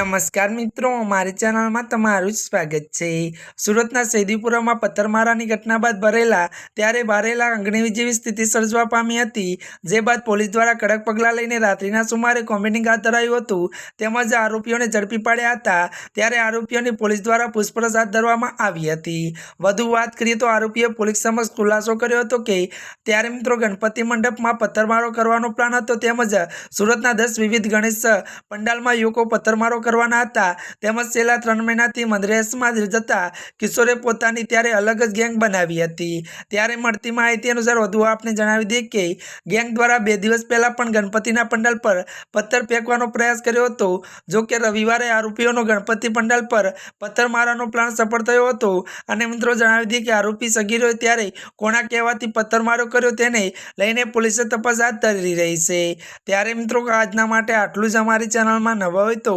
નમસ્કાર મિત્રો, મારી ચેનલમાં તમારું જ સ્વાગત છે. સુરતના સૈદીપુરામાં પથ્થરમારાની ઘટના બાદ ભરેલા, ત્યારે ભરેલા અંગણી જેવી સ્થિતિ સર્જવા પામી હતી, જે બાદ પોલીસ દ્વારા કડક પગલાં લઈને રાત્રિના સુમારે કોમ્બિનિંગ હાથ ધરાયું હતું. તેમજ આરોપીઓને ઝડપી પાડ્યા હતા, ત્યારે આરોપીઓની પોલીસ દ્વારા પૂછપરછ હાથ ધરવામાં આવી હતી. વધુ વાત કરીએ તો આરોપીએ પોલીસ સમક્ષ ખુલાસો કર્યો હતો કે, ત્યારે મિત્રો ગણપતિ મંડપમાં પથ્થરમારો કરવાનો પ્લાન હતો, તેમજ સુરતના દસ વિવિધ ગણેશ પંડાલમાં યુવકો પથ્થરમારો કરવાના હતા. તેમજ છેલ્લા ત્રણ મહિનાથી મદ્રેસમાં જતા કિશોરે પોતાની ત્યારે અલગ જ ગેંગ બનાવી હતી. ત્યારે મળતી માહિતી અનુસાર વધુ આપને જણાવી દઈએ કે ગેંગ દ્વારા બે દિવસ પહેલાં પણ ગણપતિના પંડાલ પર પથ્થર ફેંકવાનો પ્રયાસ કર્યો હતો. જો કે રવિવારે આરોપીઓનો ગણપતિ પંડાલ પર પથ્થર મારવાનો પ્લાન સફળ થયો હતો. અને મિત્રો જણાવી દઈએ કે આરોપી સગીરોએ ત્યારે કોણા કહેવાથી પથ્થરમારો કર્યો તેને લઈને પોલીસે તપાસ હાથ ધરી રહી છે. ત્યારે મિત્રો આજના માટે આટલું જ અમારી ચેનલમાં નવા હોય તો